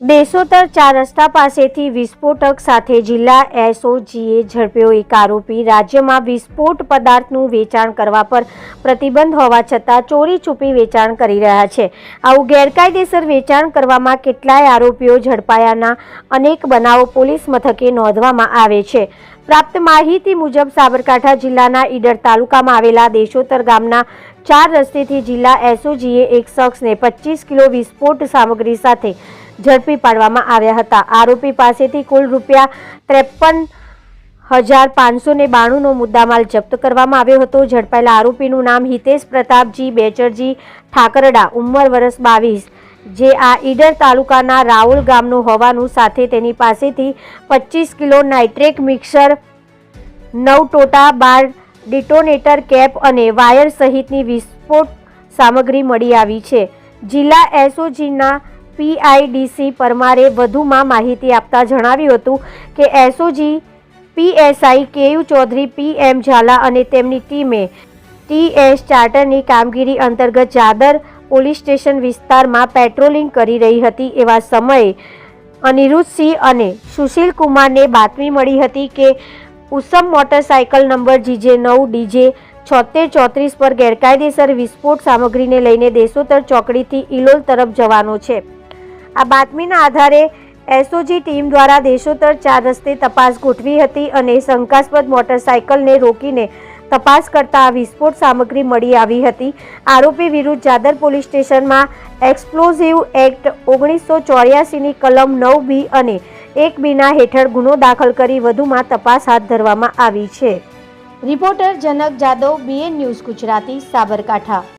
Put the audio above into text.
દેશોતર ચાર રસ્તા પાસેથી વિસ્ફોટક સાથે જિલ્લા એસઓજીએ ઝડપ્યો એક આરોપી. રાજ્યમાં વિસ્ફોટ પદાર્થનું વેચાણ કરવા પર પ્રતિબંધ હોવા છતાં ચોરી છુપી વેચાણ કરી રહ્યા છે. આવું ગેરકાયદેસર વેચાણ કરવામાં કેટલાય આરોપીઓ ઝડપાયાના અનેક બનાવો પોલીસ મથકે નોંધવામાં આવે છે. પ્રાપ્ત માહિતી મુજબ સાબરકાંઠા જિલ્લાના ઈડર તાલુકામાં આવેલા દેશોતર ગામના ચાર રસ્તેથી જિલ્લા એસઓજીએ એક શખ્સને પચીસ કિલો વિસ્ફોટ સામગ્રી સાથે ઝડપી પાડવામાં આવ્યા હતા. આરોપી પાસેથી કુલ રૂપિયા ત્રેપન હજાર પાંચસો ને બાણુંનો મુદ્દામાલ જપ્ત કરવામાં આવ્યો હતો. ઝડપાયેલા આરોપીનું નામ હિતેશ પ્રતાપજી, બેચરજી ઠાકરડા, ઉંમર વર્ષ બાવીસ જે આ ઈડર તાલુકાના રાઉલ ગામનું હોવાનું સાથે તેની પાસેથી પચીસ કિલો નાઇટ્રેક મિક્સર, નવ ટોટા બાર ડિટોનેટર કેપ અને વાયર સહિતની વિસ્ફોટ સામગ્રી મળી આવી છે. જિલ્લા એસઓજીના પીઆઈડીસી પરમારે વધુમાં માહિતી આપતા જણાવ્યું હતું કે SOG, PSI K U Chaudhary, PM Zala અને તેમની ટીમે ટીએસ ચાર્ટરની કામગીરી અંતર્ગત જાદર પોલીસ સ્ટેશન વિસ્તારમાં પેટ્રોલિંગ કરી રહી હતી એવા સમયે અનિરુદ્ધસિંહ અને સુશીલ કુમારને બાતમી મળી હતી કે ઉસમ મોટરસાયકલ નંબર જીજે નવ, ડીજે છોતેર ચોત્રીસ પર ગેરકાયદેસર વિસ્ફોટ સામગ્રીને લઈને દેશોતર ચોકડીથી ઇલોલ તરફ જવાનો છે. આ બાતમીના આધારે એસઓજી ટીમ દ્વારા દેશોતર ચાર રસ્તે તપાસ ગોઠવી હતી અને શંકાસ્પદ મોટરસાયકલને રોકીને તપાસ કરતા વિસ્ફોટ સામગ્રી મળી આવી હતી. આરોપી વિરુદ્ધ જાદર પોલીસ સ્ટેશનમાં એક્સપ્લોઝિવ એક્ટ ઓગણીસો ચોર્યાસીની કલમ નવ બી અને એક બીના હેઠળ ગુનો દાખલ કરી વધુમાં તપાસ હાથ ધરવામાં આવી છે. Reporter Janak Jadav BN news Gujarati, Sabarkantha.